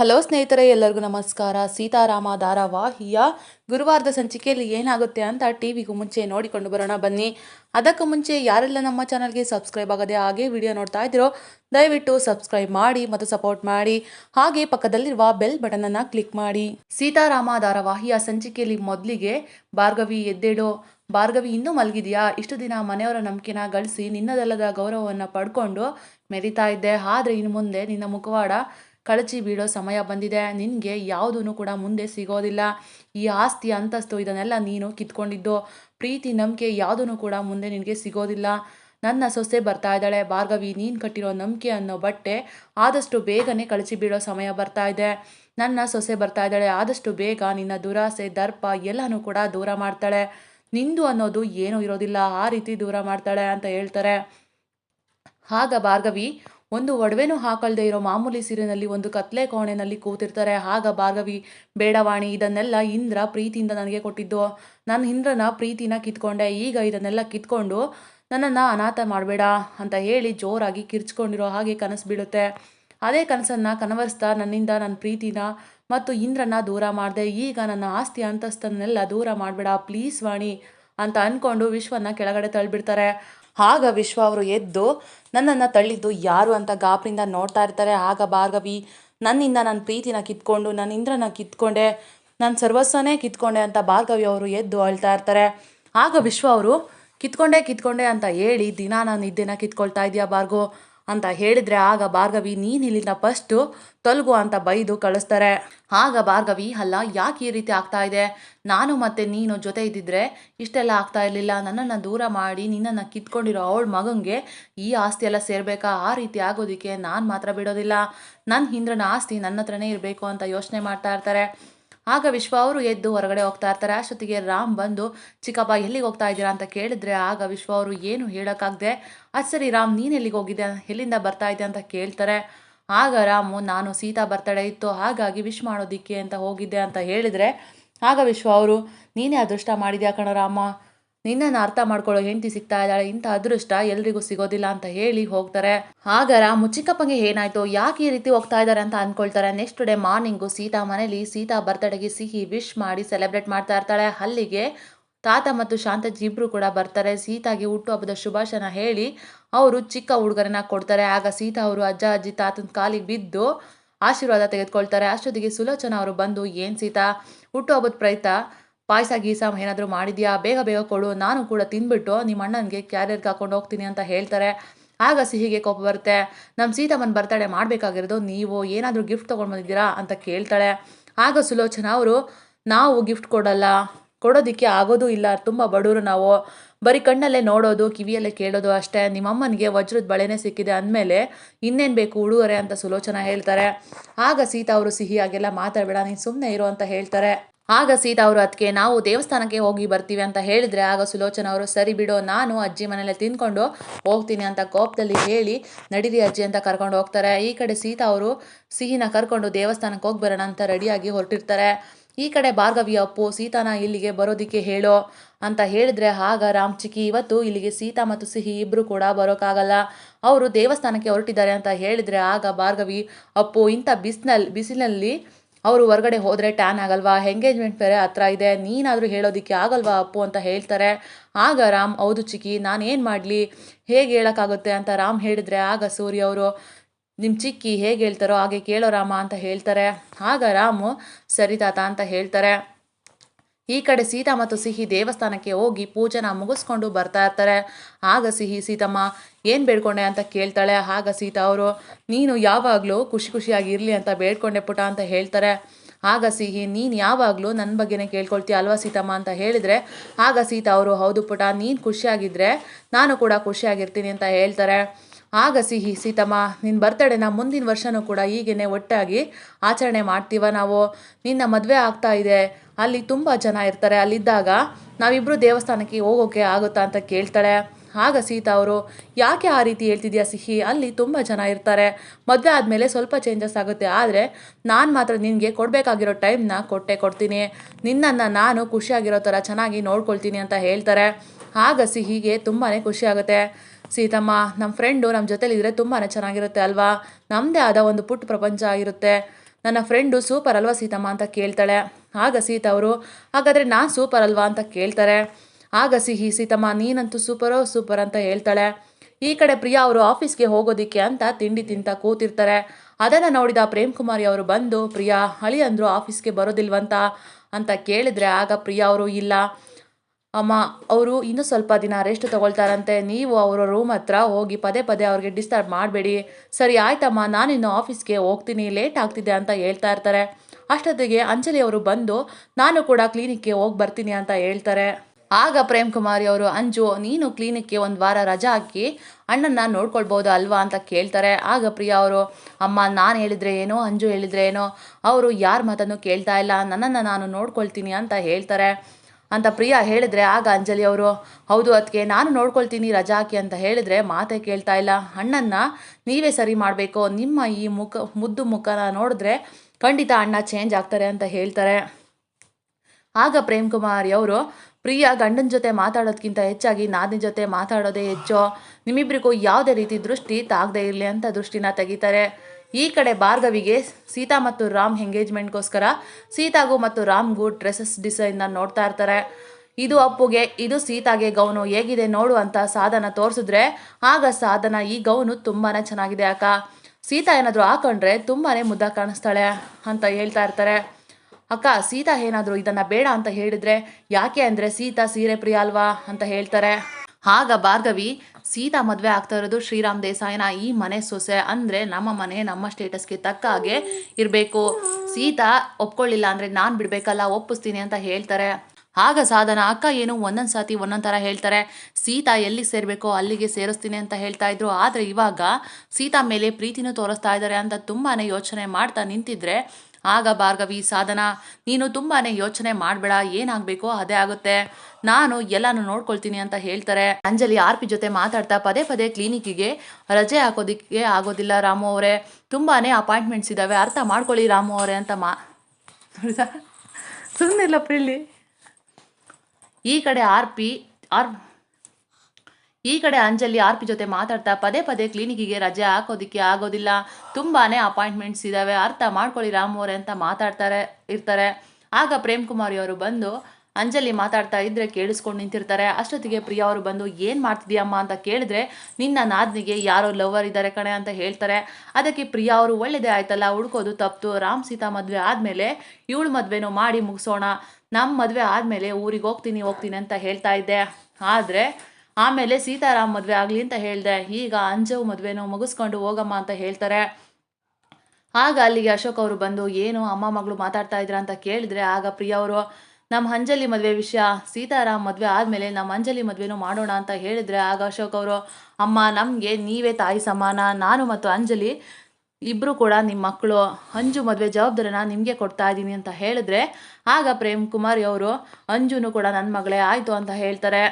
Hello ಸ್ನೇಹಿತರೆ, ಎಲ್ಲರಿಗೂ ನಮಸ್ಕಾರ. ಸೀತಾರಾಮ ಧಾರಾವಾಹಿಯ ಗುರುವಾರದ ಸಂಚಿಕೆಯಲ್ಲಿ ಏನಾಗುತ್ತೆ ಅಂತ ಟಿ ವಿಗೂ ಮುಂಚೆ ನೋಡಿಕೊಂಡು ಬರೋಣ ಬನ್ನಿ. ಅದಕ್ಕೂ ಮುಂಚೆ ಯಾರೆಲ್ಲ ನಮ್ಮ ಚಾನಲ್ಗೆ ಸಬ್ಸ್ಕ್ರೈಬ್ ಆಗದೆ ಹಾಗೆ ವಿಡಿಯೋ ನೋಡ್ತಾ ಇದ್ದೀರೋ, ದಯವಿಟ್ಟು ಸಬ್ಸ್ಕ್ರೈಬ್ ಮಾಡಿ ಮತ್ತು ಸಪೋರ್ಟ್ ಮಾಡಿ. ಹಾಗೆ ಪಕ್ಕದಲ್ಲಿರುವ ಬೆಲ್ ಬಟನನ್ನು ಕ್ಲಿಕ್ ಮಾಡಿ. ಸೀತಾರಾಮ ಧಾರಾವಾಹಿಯ ಸಂಚಿಕೆಯಲ್ಲಿ ಮೊದಲಿಗೆ, ಭಾರ್ಗವಿ ಎದ್ದೇಳೋ, ಭಾರ್ಗವಿ ಇನ್ನೂ ಮಲಗಿದೆಯಾ? ಇಷ್ಟು ದಿನ ಮನೆಯವರ ನಂಬಿಕೆನ ಗಳಿಸಿ ನಿನ್ನದಲ್ಲದ ಗೌರವವನ್ನು ಪಡ್ಕೊಂಡು ಮೆರಿತಾ ಇದ್ದೆ. ಆದರೆ ಇನ್ನು ಮುಂದೆ ನಿನ್ನ ಮುಖವಾಡ ಕಳಚಿ ಬೀಳೋ ಸಮಯ ಬಂದಿದೆ. ನಿನಗೆ ಯಾವುದೂ ಕೂಡ ಮುಂದೆ ಸಿಗೋದಿಲ್ಲ. ಈ ಆಸ್ತಿ ಅಂತಸ್ತು ಇದನ್ನೆಲ್ಲ ನೀನು ಕಿತ್ಕೊಂಡಿದ್ದು. ಪ್ರೀತಿ, ನಂಬಿಕೆ ಯಾವುದೂ ಕೂಡ ಮುಂದೆ ನಿನಗೆ ಸಿಗೋದಿಲ್ಲ. ನನ್ನ ಸೊಸೆ ಬರ್ತಾ ಇದ್ದಾಳೆ. ಭಾರ್ಗವಿ, ನೀನು ಕಟ್ಟಿರೋ ನಂಬಿಕೆ ಅನ್ನೋ ಬಟ್ಟೆ ಆದಷ್ಟು ಬೇಗನೆ ಕಳಚಿ ಬೀಳೋ ಸಮಯ ಬರ್ತಾ ಇದೆ. ನನ್ನ ಸೊಸೆ ಬರ್ತಾ ಇದ್ದಾಳೆ. ಆದಷ್ಟು ಬೇಗ ನಿನ್ನ ದುರಾಸೆ, ದರ್ಪ ಎಲ್ಲನೂ ಕೂಡ ದೂರ ಮಾಡ್ತಾಳೆ. ನಿಂದು ಅನ್ನೋದು ಏನೂ ಇರೋದಿಲ್ಲ. ಆ ರೀತಿ ದೂರ ಮಾಡ್ತಾಳೆ ಅಂತ ಹೇಳ್ತಾರೆ. ಆಗ ಭಾರ್ಗವಿ ಒಂದು ಒಡವೆನೂ ಹಾಕಲ್ದೇ ಇರೋ ಮಾಮೂಲಿ ಸೀರೆನಲ್ಲಿ ಒಂದು ಕತ್ಲೆ ಕೋಣೆನಲ್ಲಿ ಕೂತಿರ್ತಾರೆ. ಆಗ ಭಾರ್ಗವಿ, ಬೇಡವಾಣಿ, ಇದನ್ನೆಲ್ಲ ಇಂದ್ರ ಪ್ರೀತಿಯಿಂದ ನನಗೆ ಕೊಟ್ಟಿದ್ದು. ನಾನು ಇಂದ್ರನ ಪ್ರೀತಿನ ಕಿತ್ಕೊಂಡೆ. ಈಗ ಇದನ್ನೆಲ್ಲ ಕಿತ್ಕೊಂಡು ನನ್ನನ್ನು ಅನಾಥ ಮಾಡಬೇಡ ಅಂತ ಹೇಳಿ ಜೋರಾಗಿ ಕಿರ್ಚ್ಕೊಂಡಿರೋ ಹಾಗೆ ಕನಸು ಬೀಳುತ್ತೆ. ಅದೇ ಕನಸನ್ನು ಕನವರಿಸ್ತಾ ನನ್ನಿಂದ ನನ್ನ ಪ್ರೀತಿನ ಮತ್ತು ಇಂದ್ರನ ದೂರ ಮಾಡಿದೆ. ಈಗ ನನ್ನ ಆಸ್ತಿ ಅಂತಸ್ತನ್ನೆಲ್ಲ ದೂರ ಮಾಡಬೇಡ. ಪ್ಲೀಸ್ ವಾಣಿ ಅಂತ ಅಂದ್ಕೊಂಡು ವಿಶ್ವನ ಕೆಳಗಡೆ ತಳ್ಳಿಬಿಡ್ತಾರೆ ಆಗ ವಿಶ್ವ ಅವರು ಎದ್ದು ನನ್ನನ್ನು ತಳ್ಳಿದ್ದು ಯಾರು ಅಂತ ಗಾಬರಿಂದ ನೋಡ್ತಾ ಇರ್ತಾರೆ. ಆಗ ಭಾರ್ಗವಿ, ನನ್ನಿಂದ ನನ್ನ ಪ್ರೀತಿನ ಕಿತ್ಕೊಂಡು ನನ್ನ ಇಂದ್ರನ ಕಿತ್ಕೊಂಡೆ ನನ್ನ ಸರ್ವಸ್ವನೇ ಕಿತ್ಕೊಂಡೆ ಅಂತ ಭಾರ್ಗವಿ ಅವರು ಎದ್ದು ಅಳ್ತಾ ಇರ್ತಾರೆ. ಆಗ ವಿಶ್ವ ಅವರು ಕಿತ್ಕೊಂಡೆ ಕಿತ್ಕೊಂಡೆ ಅಂತ ಹೇಳಿ ದಿನ ನಾನು ನಿದ್ದೆನ ಕಿತ್ಕೊಳ್ತಾ ಇದೆಯಾ ಭಾರ್ಗೋ ಅಂತ ಹೇಳಿದ್ರೆ ಆಗ ಭಾರ್ಗವಿ, ನೀನು ಇಲ್ಲಿಂದ ಫಸ್ಟು ತೊಲಗು ಅಂತ ಬೈದು ಕಳಿಸ್ತಾರೆ. ಆಗ ಭಾರ್ಗವಿ, ಅಲ್ಲ, ಯಾಕೆ ಈ ರೀತಿ ಆಗ್ತಾ ಇದೆ? ನಾನು ಮತ್ತೆ ನೀನು ಜೊತೆ ಇದ್ದಿದ್ರೆ ಇಷ್ಟೆಲ್ಲ ಆಗ್ತಾ ಇರಲಿಲ್ಲ. ನನ್ನನ್ನು ದೂರ ಮಾಡಿ ನಿನ್ನನ್ನು ಕಿತ್ಕೊಂಡಿರೋ ಅವಳ ಮಗಂಗೆ ಈ ಆಸ್ತಿ ಎಲ್ಲ ಸೇರಬೇಕಾ? ಆ ರೀತಿ ಆಗೋದಕ್ಕೆ ನಾನು ಮಾತ್ರ ಬಿಡೋದಿಲ್ಲ. ನನ್ನ ಹಿಂದ್ರನ ಆಸ್ತಿ ನನ್ನ ಹತ್ರನೇ ಇರಬೇಕು ಅಂತ ಯೋಚನೆ ಮಾಡ್ತಾ ಇರ್ತಾರೆ. ಆಗ ವಿಶ್ವ ಅವರು ಎದ್ದು ಹೊರಗಡೆ ಹೋಗ್ತಾ ಇರ್ತಾರೆ. ಅಷ್ಟೊತ್ತಿಗೆ ರಾಮ್ ಬಂದು, ಚಿಕ್ಕಪ್ಪ, ಎಲ್ಲಿಗೆ ಹೋಗ್ತಾ ಇದ್ದೀರಾ ಅಂತ ಕೇಳಿದ್ರೆ, ಆಗ ವಿಶ್ವ ಅವರು ಏನು ಹೇಳೋಕ್ಕಾಗದೆ, ಅದು ಸರಿ ರಾಮ್, ನೀನು ಎಲ್ಲಿಗೆ ಹೋಗಿದ್ದೆ ಎಲ್ಲಿಂದ ಬರ್ತಾ ಇದ್ದೆ ಅಂತ ಕೇಳ್ತಾರೆ. ಆಗ ರಾಮು, ನಾನು ಸೀತಾ ಬರ್ತಡೇ ಇತ್ತು, ಹಾಗಾಗಿ ವಿಶ್ ಮಾಡೋದಿಕ್ಕೆ ಅಂತ ಹೋಗಿದ್ದೆ ಅಂತ ಹೇಳಿದರೆ, ಆಗ ವಿಶ್ವ ಅವರು, ನೀನೇ ಅದೃಷ್ಟ ಮಾಡಿದ್ಯಾ ಕಣೋ ರಾಮ? ನಿನ್ನನ್ನು ಅರ್ಥ ಮಾಡ್ಕೊಳ್ಳೋ ಹೆಂಡತಿ ಸಿಗ್ತಾ ಇದ್ದಾಳೆ, ಇಂಥ ಅದೃಷ್ಟ ಎಲ್ರಿಗೂ ಸಿಗೋದಿಲ್ಲ ಅಂತ ಹೇಳಿ ಹೋಗ್ತಾರೆ. ಆಗ ರಾಮು ಚಿಕ್ಕಪ್ಪಗೆ ಏನಾಯ್ತು, ಯಾಕೆ ಈ ರೀತಿ ಹೋಗ್ತಾ ಇದ್ದಾರೆ ಅಂತ ಅನ್ಕೊಳ್ತಾರೆ. ನೆಕ್ಸ್ಟ್ ಡೇ ಮಾರ್ನಿಂಗು ಸೀತಾ ಮನೇಲಿ ಸೀತಾ ಬರ್ತಡೆಗೆ ಸಿಹಿ ವಿಶ್ ಮಾಡಿ ಸೆಲೆಬ್ರೇಟ್ ಮಾಡ್ತಾ ಇರ್ತಾಳೆ. ಅಲ್ಲಿಗೆ ತಾತ ಮತ್ತು ಶಾಂತಜಿ ಇಬ್ರು ಕೂಡ ಬರ್ತಾರೆ. ಸೀತಾಗೆ ಹುಟ್ಟುಹಬ್ಬದ ಶುಭಾಶನ ಹೇಳಿ ಅವರು ಚಿಕ್ಕ ಹುಡುಗರನ್ನ ಕೊಡ್ತಾರೆ. ಆಗ ಸೀತಾ ಅವರು ಅಜ್ಜ, ಅಜ್ಜಿ ತಾತನ ಕಾಲಿಗೆ ಬಿದ್ದು ಆಶೀರ್ವಾದ ತೆಗೆದುಕೊಳ್ತಾರೆ. ಅಷ್ಟೊತ್ತಿಗೆ ಸುಲೋಚನ ಅವರು ಬಂದು, ಏನು ಸೀತಾ ಹುಟ್ಟುಹಬ್ಬದ ಪ್ರಯುಕ್ತ ಪಾಯಸ, ಗೀಸ ಏನಾದರೂ ಮಾಡಿದ್ಯಾ? ಬೇಗ ಬೇಗ ಕೊಡು. ನಾನು ಕೂಡ ತಿಂದ್ಬಿಟ್ಟು ನಿಮ್ಮ ಅಣ್ಣನಿಗೆ ಕ್ಯಾರಿಯರ್ಗೆ ಹಾಕೊಂಡು ಹೋಗ್ತೀನಿ ಅಂತ ಹೇಳ್ತಾರೆ. ಆಗ ಸಿಹಿಗೆ ಕೋಪ ಬರುತ್ತೆ. ನಮ್ಮ ಸೀತಮ್ಮನ ಬರ್ತಡೆ ಮಾಡಬೇಕಾಗಿರೋದು ನೀವು ಏನಾದರೂ ಗಿಫ್ಟ್ ತೊಗೊಂಡು ಬಂದಿದ್ದೀರಾ ಅಂತ ಕೇಳ್ತಾಳೆ. ಆಗ ಸುಲೋಚನ ಅವರು, ನಾವು ಗಿಫ್ಟ್ ಕೊಡಲ್ಲ. ಕೊಡೋದಕ್ಕೆ ಆಗೋದು ಇಲ್ಲ. ತುಂಬ ಬಡವರು ನಾವು. ಬರೀ ಕಣ್ಣಲ್ಲೇ ನೋಡೋದು, ಕಿವಿಯಲ್ಲೇ ಕೇಳೋದು ಅಷ್ಟೇ. ನಿಮ್ಮಮ್ಮನಿಗೆ ವಜ್ರದ ಬಳೆನೇ ಸಿಕ್ಕಿದೆ ಅಂದಮೇಲೆ ಇನ್ನೇನು ಬೇಕು ಉಡುಗೊರೆ ಅಂತ ಸುಲೋಚನ ಹೇಳ್ತಾರೆ. ಆಗ ಸೀತಾ ಅವರು ಸಿಹಿಯಾಗೆಲ್ಲ ಮಾತಾಡಬೇಡ, ನೀನು ಸುಮ್ಮನೆ ಇರು ಅಂತ ಹೇಳ್ತಾರೆ. ಆಗ ಸೀತಾ ಅವರು, ಅದಕ್ಕೆ ನಾವು ದೇವಸ್ಥಾನಕ್ಕೆ ಹೋಗಿ ಬರ್ತೀವಿ ಅಂತ ಹೇಳಿದ್ರೆ, ಆಗ ಸುಲೋಚನ ಅವರು, ಸರಿ ಬಿಡೋ, ನಾನು ಅಜ್ಜಿ ಮನೇಲೆ ತಿಂದ್ಕೊಂಡು ಹೋಗ್ತೀನಿ ಅಂತ ಕೋಪದಲ್ಲಿ ಹೇಳಿ, ನಡೀರಿ ಅಜ್ಜಿ ಅಂತ ಕರ್ಕೊಂಡು ಹೋಗ್ತಾರೆ. ಈ ಕಡೆ ಸೀತಾ ಅವರು ಸಿಹಿನ ಕರ್ಕೊಂಡು ದೇವಸ್ಥಾನಕ್ಕೆ ಹೋಗಿ ಬರೋಣ ಅಂತ ರೆಡಿಯಾಗಿ ಹೊರಟಿರ್ತಾರೆ. ಈ ಕಡೆ ಭಾರ್ಗವಿಯ ಅಪ್ಪು, ಸೀತಾನ ಇಲ್ಲಿಗೆ ಬರೋದಕ್ಕೆ ಹೇಳೋ ಅಂತ ಹೇಳಿದ್ರೆ, ಆಗ ರಾಮ್ ಚಿಕ್ಕಿ ಇವತ್ತು ಇಲ್ಲಿಗೆ ಸೀತಾ ಮತ್ತು ಸಿಹಿ ಇಬ್ಬರು ಕೂಡ ಬರೋಕ್ಕಾಗಲ್ಲ. ಅವರು ದೇವಸ್ಥಾನಕ್ಕೆ ಹೊರಟಿದ್ದಾರೆ ಅಂತ ಹೇಳಿದ್ರೆ, ಆಗ ಭಾರ್ಗವಿ ಅಪ್ಪು, ಇಂಥ ಬಿಸಿನಲ್ಲಿ ಬಿಸಿಲಿನಲ್ಲಿ ಅವರು ಹೊರಗಡೆ ಹೋದರೆ ಟ್ಯಾನ್ ಆಗಲ್ವಾ? ಎಂಗೇಜ್ಮೆಂಟ್ ಬೇರೆ ಹತ್ರ ಇದೆ. ನೀನಾದರೂ ಹೇಳೋದಕ್ಕೆ ಆಗಲ್ವಾ ಅಪ್ಪು ಅಂತ ಹೇಳ್ತಾರೆ. ಆಗ ರಾಮ್, ಹೌದು ಚಿಕ್ಕಿ, ನಾನು ಏನು ಮಾಡಲಿ? ಹೇಗೆ ಹೇಳೋಕ್ಕಾಗುತ್ತೆ? ಅಂತ ರಾಮ್ ಹೇಳಿದರೆ, ಆಗ ಸೂರ್ಯ ಅವರು ನಿಮ್ಮ ಚಿಕ್ಕಿ ಹೇಗೆ ಹೇಳ್ತಾರೋ ಹಾಗೆ ಕೇಳೋ ರಾಮ ಅಂತ ಹೇಳ್ತಾರೆ. ಆಗ ರಾಮು, ಸರಿ ತಾತ, ಅಂತ ಹೇಳ್ತಾರೆ. ಈ ಕಡೆ ಸೀತಾ ಮತ್ತು ಸಿಹಿ ದೇವಸ್ಥಾನಕ್ಕೆ ಹೋಗಿ ಪೂಜೆನ ಮುಗಿಸ್ಕೊಂಡು ಬರ್ತಾ ಇರ್ತಾರೆ. ಆಗ ಸಿಹಿ, ಸೀತಮ್ಮ, ಏನು ಬೇಡ್ಕೊಂಡೆ ಅಂತ ಕೇಳ್ತಾಳೆ. ಆಗ ಸೀತಾ ಅವರು, ನೀನು ಯಾವಾಗಲೂ ಖುಷಿ ಖುಷಿಯಾಗಿ ಇರಲಿ ಅಂತ ಬೇಡ್ಕೊಂಡೆ ಪುಟ ಅಂತ ಹೇಳ್ತಾರೆ. ಆಗ ಸಿಹಿ, ನೀನು ಯಾವಾಗಲೂ ನನ್ನ ಬಗ್ಗೆನೇ ಕೇಳ್ಕೊಳ್ತೀಯ ಅಲ್ವಾ ಸೀತಮ್ಮ ಅಂತ ಹೇಳಿದರೆ. ಆಗ ಸೀತಾ ಅವರು, ಹೌದು ಪುಟ, ನೀನು ಖುಷಿಯಾಗಿದ್ದರೆ ನಾನು ಕೂಡ ಖುಷಿಯಾಗಿರ್ತೀನಿ ಅಂತ ಹೇಳ್ತಾರೆ. ಆಗ ಸಿಹಿ, ಸೀತಮ್ಮ ನಿನ್ನ ಬರ್ತಡೇನ ಮುಂದಿನ ವರ್ಷವೂ ಕೂಡ ಹೀಗೇ ಒಟ್ಟಾಗಿ ಆಚರಣೆ ಮಾಡ್ತೀವ ನಾವು. ನಿನ್ನ ಮದುವೆ ಆಗ್ತಾ ಇದೆ. ಅಲ್ಲಿ ತುಂಬ ಜನ ಇರ್ತಾರೆ. ಅಲ್ಲಿದ್ದಾಗ ನಾವಿಬ್ಬರು ದೇವಸ್ಥಾನಕ್ಕೆ ಹೋಗೋಕೆ ಆಗುತ್ತಾ ಅಂತ ಕೇಳ್ತಾಳೆ. ಆಗ ಸೀತಾ ಅವರು, ಯಾಕೆ ಆ ರೀತಿ ಹೇಳ್ತಿದ್ಯಾ ಸಿಹಿ? ಅಲ್ಲಿ ತುಂಬ ಜನ ಇರ್ತಾರೆ. ಮದುವೆ ಆದಮೇಲೆ ಸ್ವಲ್ಪ ಚೇಂಜಸ್ ಆಗುತ್ತೆ. ಆದರೆ ನಾನು ಮಾತ್ರ ನಿನಗೆ ಕೊಡಬೇಕಾಗಿರೋ ಟೈಮ್ನ ಕೊಟ್ಟೆ ಕೊಡ್ತೀನಿ. ನಿನ್ನನ್ನು ನಾನು ಖುಷಿಯಾಗಿರೋ ಥರ ಚೆನ್ನಾಗಿ ನೋಡ್ಕೊಳ್ತೀನಿ ಅಂತ ಹೇಳ್ತಾರೆ. ಆಗ ಸಿಹಿಗೆ ತುಂಬಾ ಖುಷಿಯಾಗುತ್ತೆ ಸೀತಮ್ಮ ನಮ್ಮ ಫ್ರೆಂಡು ನಮ್ಮ ಜೊತೆಲಿದ್ರೆ ತುಂಬಾ ಚೆನ್ನಾಗಿರುತ್ತೆ ಅಲ್ವಾ? ನಮ್ಮದೇ ಆದ ಒಂದು ಪುಟ್ಟ ಪ್ರಪಂಚ ಆಗಿರುತ್ತೆ. ನನ್ನ ಫ್ರೆಂಡು ಸೂಪರ್ ಅಲ್ವಾ ಸೀತಮ್ಮ ಅಂತ ಕೇಳ್ತಾಳೆ. ಆಗ ಸೀತಾ ಅವರು, ಹಾಗಾದರೆ ನಾನು ಸೂಪರ್ ಅಲ್ವಾ ಅಂತ ಕೇಳ್ತಾರೆ. ಆಗ ಸಿಹಿ ಸೀತಮ್ಮ, ನೀನಂತೂ ಸೂಪರೋ ಸೂಪರ್ ಅಂತ ಹೇಳ್ತಾಳೆ. ಈ ಕಡೆ ಪ್ರಿಯಾ ಅವರು ಆಫೀಸ್ಗೆ ಹೋಗೋದಿಕ್ಕೆ ಅಂತ ತಿಂಡಿ ತಿಂತ ಕೂತಿರ್ತಾರೆ. ಅದನ್ನು ನೋಡಿದ ಪ್ರೇಮ್ ಕುಮಾರಿ ಅವರು ಬಂದು, ಪ್ರಿಯಾ, ಹಳಿ ಅಂದರು ಆಫೀಸ್ಗೆ ಬರೋದಿಲ್ವಂತ? ಅಂತ ಕೇಳಿದ್ರೆ ಆಗ ಪ್ರಿಯಾ ಅವರು, ಇಲ್ಲ. ಅಮ್ಮ, ಅವರು ಇನ್ನೂ ಸ್ವಲ್ಪ ದಿನ ರೆಸ್ಟ್ ತಗೊಳ್ತಾರಂತೆ. ನೀವು ಅವರ ರೂಮ್ ಹತ್ರ ಹೋಗಿ ಪದೇ ಪದೇ ಅವ್ರಿಗೆ ಡಿಸ್ಟರ್ಬ್ ಮಾಡಬೇಡಿ. ಸರಿ ಆಯ್ತಮ್ಮ, ನಾನಿನ್ನು ಆಫೀಸ್ಗೆ ಹೋಗ್ತೀನಿ. ಲೇಟ್ ಆಗ್ತಿದೆ ಅಂತ ಹೇಳ್ತಾ ಇರ್ತಾರೆ. ಅಷ್ಟೊತ್ತಿಗೆ ಅಂಜಲಿ ಅವರು ಬಂದು, ನಾನು ಕೂಡ ಕ್ಲಿನಿಕ್ಗೆ ಹೋಗಿ ಬರ್ತೀನಿ ಅಂತ ಹೇಳ್ತಾರೆ. ಆಗ ಪ್ರೇಮ್ ಕುಮಾರಿ ಅವರು, ಅಂಜು, ನೀನು ಕ್ಲಿನಿಕ್ಗೆ ಒಂದು ವಾರ ರಜಾ ಹಾಕಿ ಅಣ್ಣನ ನೋಡ್ಕೊಳ್ಬೋದು ಅಲ್ವಾ? ಅಂತ ಕೇಳ್ತಾರೆ. ಆಗ ಪ್ರಿಯಾ ಅವರು, ಅಮ್ಮ, ನಾನು ಹೇಳಿದ್ರೆ ಏನೋ, ಅಂಜು ಹೇಳಿದ್ರೆ ಏನೋ, ಅವರು ಯಾರ ಮಾತನ್ನು ಕೇಳ್ತಾ ಇಲ್ಲ. ನನ್ನನ್ನು ನಾನು ನೋಡ್ಕೊಳ್ತೀನಿ ಅಂತ ಹೇಳ್ತಾರೆ. ಅಂತ ಪ್ರಿಯಾ ಹೇಳಿದ್ರೆ, ಆಗ ಅಂಜಲಿ ಅವರು, ಹೌದು ಅದಕ್ಕೆ ನಾನು ನೋಡ್ಕೊಳ್ತೀನಿ ರಜಾ ಅಂತ ಹೇಳಿದ್ರೆ ಮಾತೇ ಕೇಳ್ತಾ ಇಲ್ಲ. ಅಣ್ಣನ್ನ ನೀವೇ ಸರಿ ಮಾಡಬೇಕು. ನಿಮ್ಮ ಈ ಮುಖ, ಮುದ್ದು ಮುಖನ ನೋಡಿದ್ರೆ ಖಂಡಿತ ಅಣ್ಣ ಚೇಂಜ್ ಆಗ್ತಾರೆ ಅಂತ ಹೇಳ್ತಾರೆ. ಆಗ ಪ್ರೇಮ್ ಕುಮಾರಿ ಅವರು, ಪ್ರಿಯಾ, ಗಂಡನ ಜೊತೆ ಮಾತಾಡೋದಕ್ಕಿಂತ ಹೆಚ್ಚಾಗಿ ನಾದಿನ ಜೊತೆ ಮಾತಾಡೋದೇ ಹೆಚ್ಚು. ನಿಮ್ಮಿಬ್ಬರಿಗೂ ಯಾವುದೇ ರೀತಿ ದೃಷ್ಟಿ ತಾಗದೇ ಇರಲಿ ಅಂತ ದೃಷ್ಟಿನ ತೆಗಿತಾರೆ. ಈ ಕಡೆ ಭಾರ್ಗವಿಗೆ ಸೀತಾ ಮತ್ತು ರಾಮ್ ಎಂಗೇಜ್ಮೆಂಟ್ಗೋಸ್ಕರ ಸೀತಾಗೂ ಮತ್ತು ರಾಮ್ಗೂ ಡ್ರೆಸ್ಸಸ್ ಡಿಸೈನ್ನ ನೋಡ್ತಾ ಇರ್ತಾರೆ. ಇದು ಅಪ್ಪುಗೆ, ಇದು ಸೀತಾಗೆ ಗೌನು ಹೇಗಿದೆ ನೋಡು ಅಂತ ಸಾಧನ ತೋರಿಸಿದ್ರೆ ಆಗ ಸಾಧನ ಈ ಗೌನು ತುಂಬಾ ಚೆನ್ನಾಗಿದೆ ಅಕ್ಕ. ಸೀತಾ ಏನಾದರೂ ಹಾಕೊಂಡ್ರೆ ತುಂಬಾ ಮುದ್ದ ಕಾಣಿಸ್ತಾಳೆ ಅಂತ ಹೇಳ್ತಾ ಇರ್ತಾರೆ. ಅಕ್ಕ, ಸೀತಾ ಏನಾದರೂ ಇದನ್ನು ಬೇಡ ಅಂತ ಹೇಳಿದ್ರೆ ಯಾಕೆ ಅಂದರೆ ಸೀತಾ ಸೀರೆ ಪ್ರಿಯ ಅಲ್ವಾ ಅಂತ ಹೇಳ್ತಾರೆ. ಆಗ ಭಾರ್ಗವಿ, ಸೀತಾ ಮದುವೆ ಆಗ್ತಾ ಇರೋದು ಶ್ರೀರಾಮ್ ದೇಸಾಯಿನ ಈ ಮನೆ ಸೊಸೆ. ಅಂದರೆ ನಮ್ಮ ಮನೆ ನಮ್ಮ ಸ್ಟೇಟಸ್ಗೆ ತಕ್ಕ ಹಾಗೆ ಇರಬೇಕು. ಸೀತಾ ಒಪ್ಕೊಳ್ಳಿಲ್ಲ ಅಂದರೆ ನಾನು ಬಿಡಬೇಕಲ್ಲ, ಒಪ್ಪಿಸ್ತೀನಿ ಅಂತ ಹೇಳ್ತಾರೆ. ಆಗ ಸಾಧನ ಅಕ್ಕ ಏನು ಒಂದೊಂದು ಸಾತಿ ಒಂದೊಂದು ಥರ ಹೇಳ್ತಾರೆ. ಸೀತಾ ಎಲ್ಲಿ ಸೇರಬೇಕೋ ಅಲ್ಲಿಗೆ ಸೇರಿಸ್ತೀನಿ ಅಂತ ಹೇಳ್ತಾ ಇದ್ರು. ಆದರೆ ಇವಾಗ ಸೀತಾ ಮೇಲೆ ಪ್ರೀತಿನೂ ತೋರಿಸ್ತಾ ಇದ್ದಾರೆ ಅಂತ ತುಂಬಾ ಯೋಚನೆ ಮಾಡ್ತಾ ನಿಂತಿದ್ರೆ ಆಗ ಭಾರ್ಗವಿ, ಸಾಧನ, ನೀನು ತುಂಬಾ ಯೋಚನೆ ಮಾಡಬೇಡ, ಏನಾಗಬೇಕೋ ಅದೇ ಆಗುತ್ತೆ. ನಾನು ಎಲ್ಲಾನು ನೋಡ್ಕೊಳ್ತೀನಿ ಅಂತ ಹೇಳ್ತಾರೆ. ಅಂಜಲಿ ಆರ್ ಪಿ ಜೊತೆ ಮಾತಾಡ್ತಾ ಪದೇ ಪದೇ ಕ್ಲಿನಿಕ್ಕಿಗೆ ರಜೆ ಹಾಕೋದಿಕ್ಕೆ ಆಗೋದಿಲ್ಲ ರಾಮು ಅವರೇ. ತುಂಬಾ ಅಪಾಯಿಂಟ್ಮೆಂಟ್ಸ್ ಇದ್ದಾವೆ ಅರ್ಥ ಮಾಡ್ಕೊಳ್ಳಿ ರಾಮು ಅವರೇ ಅಂತ ಮಾ ಸುಮ್ಮನಿಲ್ಲ ಪ್ರಿಲ್ಲಿ ಈ ಕಡೆ ಆರ್ ಪಿ ಆರ್ ಈ ಕಡೆ ಅಂಜಲಿ ಆರ್ ಪಿ ಜೊತೆ ಮಾತಾಡ್ತಾ ಪದೇ ಪದೇ ಕ್ಲಿನಿಕ್ಕಿಗೆ ರಜೆ ಹಾಕೋದಿಕ್ಕೆ ಆಗೋದಿಲ್ಲ. ತುಂಬಾನೇ ಅಪಾಯಿಂಟ್ಮೆಂಟ್ಸ್ ಇದ್ದಾವೆ ಅರ್ಥ ಮಾಡ್ಕೊಳ್ಳಿ ರಾಮೋರೆ ಅಂತ ಮಾತಾಡ್ತಾರೆ, ಇರ್ತಾರೆ. ಆಗ ಪ್ರೇಮ್ ಕುಮಾರಿ ಅವರು ಬಂದು ಅಂಜಲಿ ಮಾತಾಡ್ತಾ ಇದ್ರೆ ಕೇಳಿಸ್ಕೊಂಡು ನಿಂತಿರ್ತಾರೆ. ಅಷ್ಟೊತ್ತಿಗೆ ಪ್ರಿಯಾ ಅವರು ಬಂದು, ಏನು ಮಾಡ್ತಿದ್ಯಮ್ಮ? ಅಂತ ಕೇಳಿದ್ರೆ, ನಿನ್ನ ನಾದ್ನಿಗೆ ಯಾರೋ ಲವರ್ ಇದ್ದಾರೆ ಕಣೆ ಅಂತ ಹೇಳ್ತಾರೆ. ಅದಕ್ಕೆ ಪ್ರಿಯಾ ಅವರು, ಒಳ್ಳೇದೇ ಆಯ್ತಲ್ಲ, ಹುಡ್ಕೋದು ತಪ್ಪು. ರಾಮ್ ಸೀತಾ ಮದುವೆ ಆದಮೇಲೆ ಇವಳು ಮದುವೆನೂ ಮಾಡಿ ಮುಗಿಸೋಣ. ನಮ್ಮ ಮದುವೆ ಆದಮೇಲೆ ಊರಿಗೆ ಹೋಗ್ತೀನಿ ಹೋಗ್ತೀನಿ ಅಂತ ಹೇಳ್ತಾ ಇದ್ದೆ. ಆದರೆ ಆಮೇಲೆ ಸೀತಾರಾಮ್ ಮದುವೆ ಆಗಲಿ ಅಂತ ಹೇಳಿದೆ. ಈಗ ಅಂಜವ್ ಮದುವೆನೂ ಮುಗಿಸ್ಕೊಂಡು ಹೋಗಮ್ಮ ಅಂತ ಹೇಳ್ತಾರೆ. ಆಗ ಅಲ್ಲಿಗೆ ಅಶೋಕ್ ಅವರು ಬಂದು, ಏನು ಅಮ್ಮ ಮಗಳು ಮಾತಾಡ್ತಾ ಇದ್ರ ಅಂತ ಕೇಳಿದ್ರೆ ಆಗ ಪ್ರಿಯಾ ಅವರು ನಮ್ಮ ಅಂಜಲಿ ಮದುವೆ ವಿಷಯ, ಸೀತಾರಾಮ್ ಮದುವೆ ಆದಮೇಲೆ ನಮ್ಮ ಅಂಜಲಿ ಮದುವೆನೂ ಮಾಡೋಣ ಅಂತ ಹೇಳಿದ್ರೆ ಆಗ ಅಶೋಕ್ ಅವರು, ಅಮ್ಮ, ನಮಗೆ ನೀವೇ ತಾಯಿ ಸಮಾನ, ನಾನು ಮತ್ತು ಅಂಜಲಿ ಇಬ್ಬರು ಕೂಡ ನಿಮ್ಮ ಮಕ್ಕಳು ಅಂಜು ಮದುವೆ ಜವಾಬ್ದಾರಿನ ನಿಮಗೆ ಕೊಡ್ತಾ ಇದ್ದೀನಿ ಅಂತ ಹೇಳಿದ್ರೆ, ಆಗ ಪ್ರೇಮ್ ಕುಮಾರಿ ಅವರು, ಅಂಜುನು ಕೂಡ ನನ್ನ ಮಗಳೇ, ಆಯಿತು ಅಂತ ಹೇಳ್ತಾರೆ.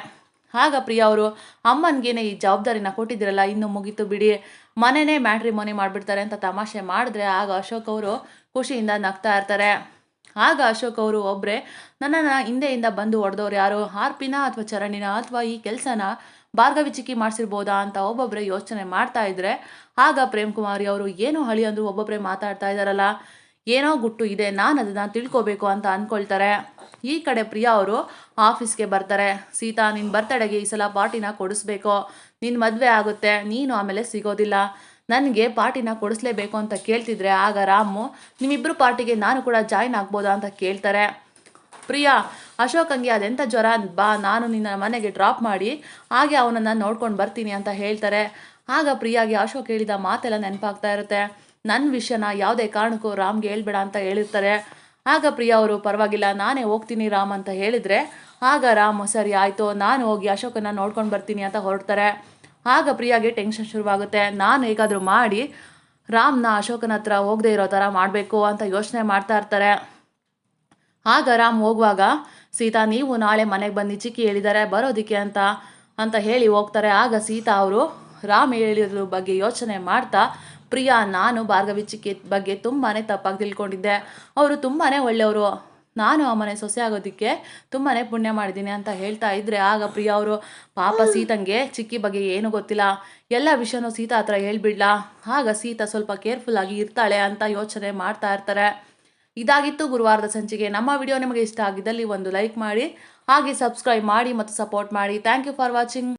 ಆಗ ಪ್ರಿಯಾ ಅವರು, ಅಮ್ಮನಿಗೇನೆ ಈ ಜವಾಬ್ದಾರಿನ ಕೊಟ್ಟಿದ್ದಿರಲ್ಲ, ಇನ್ನು ಮುಗಿತು ಬಿಡಿ. ಮನೆನೇ ಮ್ಯಾಟ್ರಿಮೋನಿ ಮಾಡಿಬಿಡ್ತಾರೆ ಅಂತ ತಮಾಷೆ ಮಾಡಿದ್ರೆ ಆಗ ಅಶೋಕ್ ಅವರು ಖುಷಿಯಿಂದ ನಗ್ತಾ ಇರ್ತಾರೆ. ಆಗ ಅಶೋಕ್ ಅವರು ಒಬ್ಬರೇ ನನ್ನನ್ನು ಹಿಂದೆಯಿಂದ ಬಂದು ಹೊಡೆದವ್ರು ಯಾರು? ಹಾರ್ಪಿನ ಅಥವಾ ಚರಣಿನ ಅಥವಾ ಈ ಕೆಲಸನ ಭಾರ್ಗವಿ ಚಿಕ್ಕಿ ಮಾಡಿಸಿರ್ಬೋದಾ ಅಂತ ಒಬ್ಬೊಬ್ಬರೇ ಯೋಚನೆ ಮಾಡ್ತಾ ಇದ್ರೆ, ಆಗ ಪ್ರೇಮ್ ಕುಮಾರಿ ಅವರು, ಏನು ಹಳಿ ಅಂದ್ರು ಒಬ್ಬೊಬ್ಬರೇ ಮಾತಾಡ್ತಾ ಇದ್ದಾರಲ್ಲ ಏನೋ ಗುಟ್ಟು ಇದೆ, ನಾನು ಅದನ್ನು ತಿಳ್ಕೊಬೇಕು ಅಂತ ಅಂದ್ಕೊಳ್ತಾರೆ ಈ ಕಡೆ ಪ್ರಿಯಾ ಅವರು ಆಫೀಸ್ಗೆ ಬರ್ತಾರೆ. ಸೀತಾ ನಿನ್ನ ಬರ್ತಡೆಗೆ ಈ ಸಲ ಪಾರ್ಟಿನ ಕೊಡಿಸ್ಬೇಕು. ನಿನ್ನ ಮದುವೆ ಆಗುತ್ತೆ, ನೀನು ಆಮೇಲೆ ಸಿಗೋದಿಲ್ಲ. ನನಗೆ ಪಾರ್ಟಿನ ಕೊಡಿಸ್ಲೇಬೇಕು ಅಂತ ಕೇಳ್ತಿದ್ರೆ ಆಗ ರಾಮು ನಿಮ್ಮಿಬ್ಬರು ಪಾರ್ಟಿಗೆ ನಾನು ಕೂಡ ಜಾಯ್ನ್ ಆಗ್ಬೋದಾ ಅಂತ ಕೇಳ್ತಾರೆ. ಪ್ರಿಯಾ, ಅಶೋಕಂಗೆ ಅದೆಂಥ ಜ್ವರ? ಬಾ, ನಾನು ನಿನ್ನ ಮನೆಗೆ ಡ್ರಾಪ್ ಮಾಡಿ ಹಾಗೆ ಅವನನ್ನು ನೋಡ್ಕೊಂಡು ಬರ್ತೀನಿ ಅಂತ ಹೇಳ್ತಾರೆ. ಆಗ ಪ್ರಿಯಾಗೆ ಅಶೋಕ್ ಹೇಳಿದ ಮಾತೆಲ್ಲ ನೆನಪಾಗ್ತಾ ಇರುತ್ತೆ. ನನ್ನ ವಿಷಯನ ಯಾವುದೇ ಕಾರಣಕ್ಕೂ ರಾಮ್ಗೆ ಹೇಳ್ಬೇಡ ಅಂತ ಹೇಳಿರ್ತಾರೆ. ಆಗ ಪ್ರಿಯಾ ಅವರು, ಪರವಾಗಿಲ್ಲ, ನಾನೇ ಹೋಗ್ತೀನಿ ರಾಮ್ ಅಂತ ಹೇಳಿದರೆ, ಆಗ ರಾಮ್, ಸರಿ ಆಯಿತು, ನಾನು ಹೋಗಿ ಅಶೋಕನ ನೋಡ್ಕೊಂಡು ಬರ್ತೀನಿ ಅಂತ ಹೊರಡ್ತಾರೆ. ಆಗ ಪ್ರಿಯಾಗೆ ಟೆನ್ಷನ್ ಶುರುವಾಗುತ್ತೆ. ನಾನು ಹೇಗಾದರೂ ಮಾಡಿ ರಾಮ್ನ ಅಶೋಕನ ಹತ್ರ ಹೋಗದೆ ಇರೋ ಥರ ಮಾಡಬೇಕು ಅಂತ ಯೋಚನೆ ಮಾಡ್ತಾ ಇರ್ತಾರೆ. ಆಗ ರಾಮ್ ಹೋಗುವಾಗ, ಸೀತಾ, ನೀವು ನಾಳೆ ಮನೆಗೆ ಬಂದು ಚಿಕ್ಕಿ ಹೇಳಿದ್ದಾರೆ ಬರೋದಕ್ಕೆ ಅಂತ ಅಂತ ಹೇಳಿ ಹೋಗ್ತಾರೆ. ಆಗ ಸೀತಾ ಅವರು ರಾಮ್ ಹೇಳಿದ್ರ ಬಗ್ಗೆ ಯೋಚನೆ ಮಾಡ್ತಾ ಪ್ರಿಯಾ ನಾನು ಭಾರ್ಗವಿ ಚಿಕ್ಕಿ ಬಗ್ಗೆ ತುಂಬಾ ತಪ್ಪಾಗಿ ತಿಳ್ಕೊಂಡಿದ್ದೆ. ಅವರು ತುಂಬಾ ಒಳ್ಳೆಯವರು. ನಾನು ಆ ಮನೆ ಸೊಸೆ ಆಗೋದಕ್ಕೆ ತುಂಬಾ ಪುಣ್ಯ ಮಾಡಿದ್ದೀನಿ ಅಂತ ಹೇಳ್ತಾ ಇದ್ರೆ ಆಗ ಪ್ರಿಯಾ ಅವರು ಪಾಪ ಸೀತಂಗೆ ಚಿಕ್ಕಿ ಬಗ್ಗೆ ಏನು ಗೊತ್ತಿಲ್ಲ. ಎಲ್ಲ ವಿಷಯನೂ ಸೀತಾ ಹತ್ರ ಹೇಳ್ಬಿಡ್ಲಾ. ಆಗ ಸೀತಾ ಸ್ವಲ್ಪ ಕೇರ್ಫುಲ್ ಆಗಿ ಇರ್ತಾಳೆ ಅಂತ ಯೋಚನೆ ಮಾಡ್ತಾ ಇರ್ತಾರೆ. ಇದಾಗಿತ್ತು ಗುರುವಾರದ ಸಂಚಿಕೆ ನಮ್ಮ ವಿಡಿಯೋ ನಿಮಗೆ ಇಷ್ಟ ಆಗಿದ್ದಲ್ಲಿ ಒಂದು ಲೈಕ್ ಮಾಡಿ ಹಾಗೆ ಸಬ್ಸ್ಕ್ರೈಬ್ ಮಾಡಿ ಮತ್ತು ಸಪೋರ್ಟ್ ಮಾಡಿ. Thank you for watching.